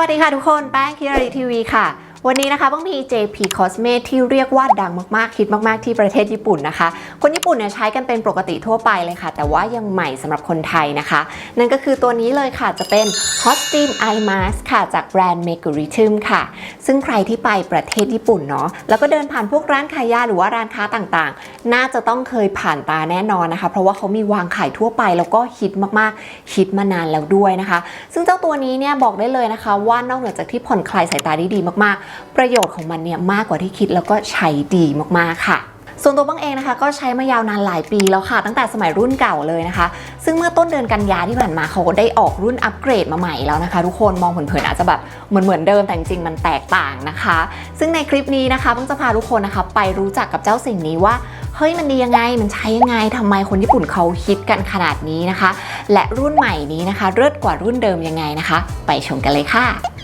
วัสดีค่ะทุกคน แป้งคิรารีทีวีค่ะ วันนี้นะคะบ้างมี JP Cosme ที่เรียกว่าดังมากๆคิดมากๆ ที่ประเทศญี่ปุ่นนะคะ คนญี่ปุ่นเนี่ยใช้กันเป็นปกติทั่วไปเลยค่ะ แต่ว่ายังใหม่สำหรับคนไทยนะคะ นั่นก็คือตัวนี้เลยค่ะจะเป็น Hot Steam Eye Mask ค่ะ จากแบรนด์ m e g u r i t u m ค่ะ ซึ่งใครที่ไปประเทศญี่ปุ่นเนาะแล้วก็เดินผ่านพวกร้านขายยาหรือว่าร้านค้าต่างๆ น่าจะต้องเคยผ่านตาแน่นอนนะคะ เพราะว่าเขามีวางขายทั่วไปแล้วก็ฮิตมากๆฮิตมานานแล้วด้วยนะคะ ซึ่งเจ้าตัวนี้เนี่ยบอกได้เลยนะคะ ว่านอกเหนือจากที่ผ่อนคลายสายตาได้ดีมากๆประโยชน์ของมันเนี่ยมากกว่าที่คิดแล้วก็ใช้ดีมากๆค่ะส่วนตัวบ้างเองนะคะก็ใช้มายาวนานหลายปีแล้วค่ะ ตั้งแต่สมัยรุ่นเก่าเลยนะคะ ซึ่งเมื่อต้นเดือนกันยาที่ผ่านมาเขาก็ได้ออกรุ่นอัปเกรดมาใหม่แล้วนะคะ ทุกคนมองเผินๆอาจจะแบบเหมือนเหมือนเดิมแต่จริงๆมันแตกต่างนะคะ ซึ่งในคลิปนี้นะคะเพิ่งจะพาทุกคนนะคะ ไปรู้จักกับเจ้าสิ่งนี้ว่าเฮ้ยมันดียังไงมันใช้ยังไงทำไมคนญี่ปุ่นเขาฮิตกันขนาดนี้นะคะ และรุ่นใหม่นี้นะคะเลิศกว่ารุ่นเดิมยังไงนะคะ ไปชมกันเลยค่ะ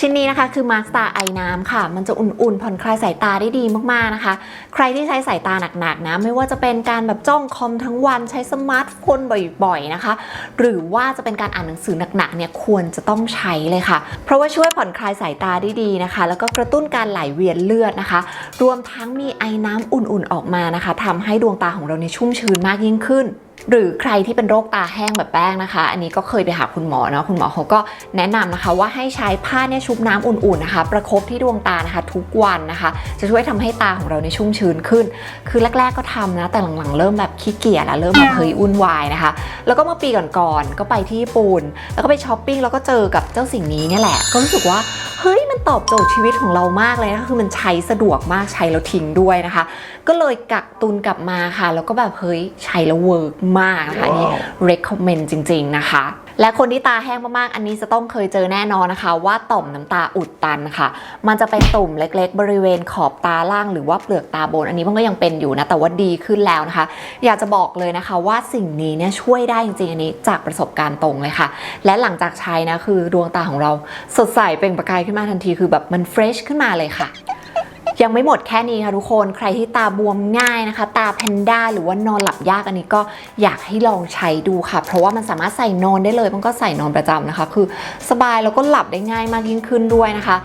ชิ้นนี้นะคะคือมาสตาไอน้ำค่ะ มันจะอุ่นๆ ผ่อนคลายสายตาได้ดีมากๆนะคะ ใครที่ใช้สายตาหนักๆนะ ไม่ว่าจะเป็นการแบบจ้องคอมทั้งวันใช้สมาร์ทโฟนบ่อยๆนะคะ หรือว่าจะเป็นการอ่านหนังสือหนักๆเนี่ยควรจะต้องใช้เลยค่ะ เพราะว่าช่วยผ่อนคลายสายตาได้ดีนะคะ แล้วก็กระตุ้นการไหลเวียนเลือดนะคะ รวมทั้งมีไอน้ำอุ่นๆออกมานะคะทำให้ดวงตาของเราเนี่ยชุ่มชื้นมากยิ่งขึ้น หรือใครที่เป็นโรคตาแห้งแบบแป้งนะคะ อันนี้ก็เคยไปหาคุณหมอเนาะคุณหมอเขาก็แนะนำนะคะว่าให้ใช้ผ้าเนี่ยชุบน้ำอุ่นๆนะคะ ประคบที่ดวงตานะคะ ทุกวันนะคะ จะช่วยทำให้ตาของเราเนี่ยชุ่มชื้นขึ้น คือแรก ๆก็ทำนะ แต่หลังๆเริ่มแบบขี้เกียจแล้วเริ่มแบบเฮ้ยอุ่นวายนะคะ แล้วก็เมื่อปีก่อนๆก็ไปที่ญี่ปุ่นแล้วก็ไปช้อปปิ้งแล้วก็เจอกับเจ้าสิ่งนี้เนี่ยแหละก็รู้สึกว่า ตอบโจทย์ชีวิตของเรามากเลยนะคะคือมันใช้สะดวกมากใช้แล้วทิ้งด้วยนะคะ ก็เลยกักตุนกลับมาค่ะ แล้วก็แบบเฮ้ยใช้แล้วเวิร์กมากนะคะอันนี่ recommend จริง ๆ นะคะ และคนที่ตาแห้งมากๆ อันนี้จะต้องเคยเจอแน่นอนนะคะ ว่าต่อมน้ำตาอุดตันค่ะ มันจะเป็นตุ่มเล็ก ๆ บริเวณขอบตาล่างหรือว่าเปลือกตาบน อันนี้มันก็ยังเป็นอยู่นะ แต่ว่าดีขึ้นแล้วนะคะ อยากจะบอกเลยนะคะว่าสิ่งนี้เนี่ยช่วยได้จริงๆ อันนี้จากประสบการณ์ตรงเลยค่ะ และหลังจากใช้นะคือดวงตาของเราสดใสเปล่งประกายขึ้นมาทันทีคือแบบมันเฟรชขึ้นมาเลยค่ะ ยังไม่หมดแค่นี้ค่ะทุกคนใครที่ตาบวมง่ายนะคะ ตาแพนด้าหรือว่านอนหลับยากอันนี้ก็อยากให้ลองใช้ดูค่ะ เพราะว่ามันสามารถใส่นอนได้เลยมันก็ใส่นอนประจำนะคะ คือสบายแล้วก็หลับได้ง่ายมากยิ่งขึ้นด้วยนะคะ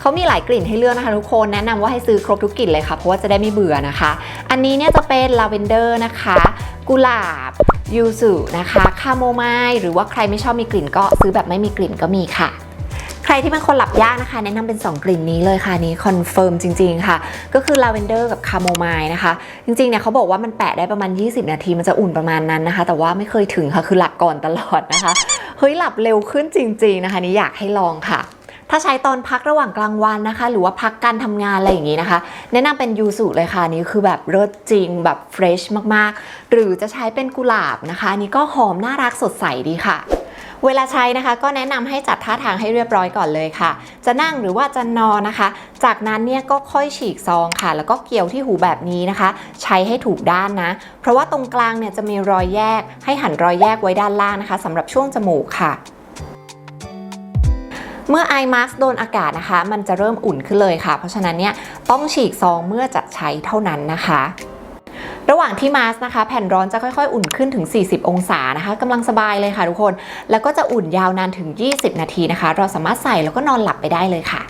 เขามีหลายกลิ่นให้เลือกนะคะทุกคนแนะนำว่าให้ซื้อครบทุกกลิ่นเลยค่ะ เพราะว่าจะได้ไม่เบื่อนะคะ อันนี้เนี่ยจะเป็นลาเวนเดอร์นะคะ กุหลาบยูสุนะคะคาโมไมล์หรือว่าใครไม่ชอบมีกลิ่นก็ซื้อแบบไม่มีกลิ่นก็มีค่ะ ใครที่เป็นคนหลับยากนะคะ แนะนำเป็น 2 กลิ่นนี้เลยค่ะนี้คอนเฟิร์มจริง ๆ ค่ะ ก็คือลาเวนเดอร์กับคาโมไมล์นะคะ จริงๆเนี่ยเขาบอกว่ามันแปะได้ประมาณ 20 นาทีมันจะอุ่นประมาณนั้นนะคะ แต่ว่าไม่เคยถึงค่ะคือหลับก่อนตลอดนะคะเฮ้ยหลับเร็วขึ้นจริง ๆ นะคะนี่อยากให้ลองค่ะถ้าใช้ตอนพักระหว่างกลางวันนะคะ หรือว่าพักการทำงานอะไรอย่างนี้นะคะ แนะนำเป็นยูสุเลยค่ะนี้คือแบบเลิศจริงแบบเฟรชมากๆ หรือจะใช้เป็นกุหลาบนะคะ อันนี้ก็หอมน่ารักสดใสดีค่ะ เวลาใช้นะคะก็แนะนำให้จัดท่าทางให้เรียบร้อยก่อนเลยค่ะ จะนั่งหรือว่าจะนอนนะคะ จากนั้นเนี่ยก็ค่อยฉีกซองค่ะ แล้วก็เกี่ยวที่หูแบบนี้นะคะ ใช้ให้ถูกด้านนะ เพราะว่าตรงกลางเนี่ยจะมีรอยแยก ให้หันรอยแยกไว้ด้านล่างนะคะสำหรับช่วงจมูกค่ะเมื่อไอมาสโดนอากาศนะคะ มันจะเริ่มอุ่นขึ้นเลยค่ะ เพราะฉะนั้นเนี่ยต้องฉีกซองเมื่อจะใช้เท่านั้นนะคะ หว่างที่มาสนะคะ แผ่นร้อนจะค่อยๆ อุ่นขึ้นถึง 40 องศานะคะกำลังสบายเลยค่ะทุกคน แล้วก็จะอุ่นยาวนานถึง 20 นาทีนะคะ เราสามารถใส่แล้วก็นอนหลับไปได้เลยค่ะ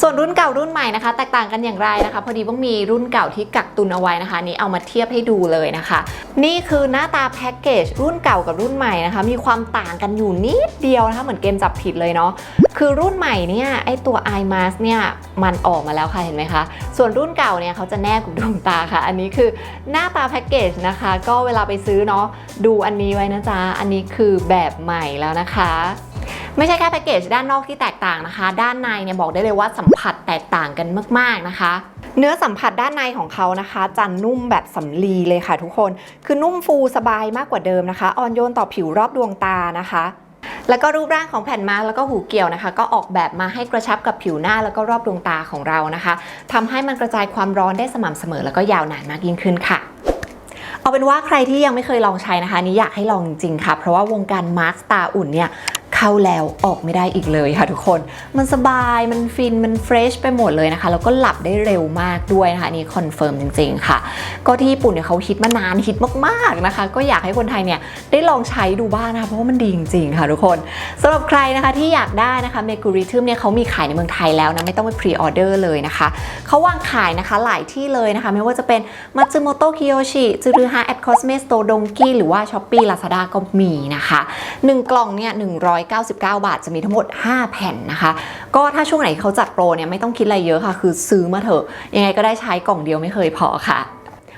ส่วนรุ่นเก่ารุ่นใหม่นะคะ แตกต่างกันอย่างไรนะคะ พอดีว่ามีรุ่นเก่าที่กักตุนเอาไว้นะคะ นี้เอามาเทียบให้ดูเลยนะคะ นี่คือหน้าตาแพ็กเกจรุ่นเก่ากับรุ่นใหม่นะคะ มีความต่างกันอยู่นิดเดียวนะคะ เหมือนเกมจับผิดเลยเนาะคือรุ่นใหม่เนี่ยไอตัว Eye Mask เนี่ยมันออกมาแล้วค่ะเห็นไหมคะส่วนรุ่นเก่าเนี่ยเขาจะแนบกับดวงตาค่ะ อันนี้คือหน้าตาแพ็กเกจนะคะ ก็เวลาไปซื้อเนาะดูอันนี้ไว้นะจ๊ะอันนี้คือแบบใหม่แล้วนะคะ ไม่ใช่แค่แพ็กเกจด้านนอกที่แตกต่างนะคะ ด้านในเนี่ยบอกได้เลยว่าสัมผัสแตกต่างกันมาก ๆ นะคะ เนื้อสัมผัสด้านในของเขานะคะจะนุ่มแบบสำลีเลยค่ะทุกคน คือนุ่มฟูสบายมากกว่าเดิมนะคะอ่อนโยนต่อผิวรอบดวงตานะคะแล้วก็รูปร่างของแผ่นมาสก์แล้วก็หูเกี่ยวนะคะ ก็ออกแบบมาให้กระชับกับผิวหน้าแล้วก็รอบดวงตาของเรานะคะทำให้มันกระจายความร้อนได้สม่ำเสมอแล้วก็ยาวนานมากยิ่งขึ้นค่ะ เอาเป็นว่าใครที่ยังไม่เคยลองใช้นะคะนี้อยากให้ลองจริงๆค่ะ เพราะว่าวงการมาร์คตาอุ่นเนี่ย เข้าแล้วออกไม่ได้อีกเลยค่ะทุกคน มันสบายมันฟินมันเฟรชไปหมดเลยนะคะ แล้วก็หลับได้เร็วมากด้วยนะคะนี่คอนเฟิร์มจริงๆค่ะ ก็ที่ญี่ปุ่นเนี่ยเขาฮิตมานานฮิตมากๆนะคะ ก็อยากให้คนไทยเนี่ยได้ลองใช้ดูบ้างนะคะเพราะว่ามันดีจริงๆค่ะทุกคนสำหรับใครนะคะที่อยากได้นะคะเมกูริทึมเนี่ยเขามีขายในเมืองไทยแล้วนะไม่ต้องไปพรีออเดอร์เลยนะคะเขาวางขายนะคะหลายที่เลยนะคะ ไม่ว่าจะเป็นมัตสึโมโตะคิโยชิจูรุฮาแอดคอสเมสโตดงกี้หรือว่าช้อปปี้ลาซาด้าก็มีนะคะ 1 กล่องเนี่ย199 บาท จะมีทั้งหมด 5 แผ่นนะคะ ก็ถ้าช่วงไหนเขาจัดโปรเนี่ยไม่ต้องคิดอะไรเยอะค่ะ คือซื้อมาเถอะ ยังไงก็ได้ใช้กล่องเดียวไม่เคยพอค่ะ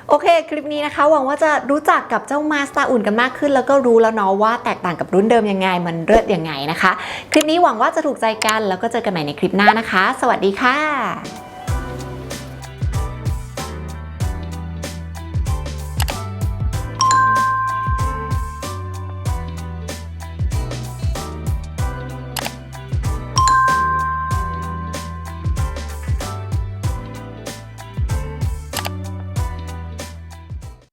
โอเค คลิปนี้นะคะ หวังว่าจะรู้จักกับเจ้ามาสตาอุ่นกันมากขึ้น แล้วก็รู้แล้วเนาะว่าแตกต่างกับรุ่นเดิมยังไง มันเลิศยังไงนะคะ คลิปนี้หวังว่าจะถูกใจกัน แล้วก็เจอกันใหม่ในคลิปหน้านะคะ สวัสดีค่ะ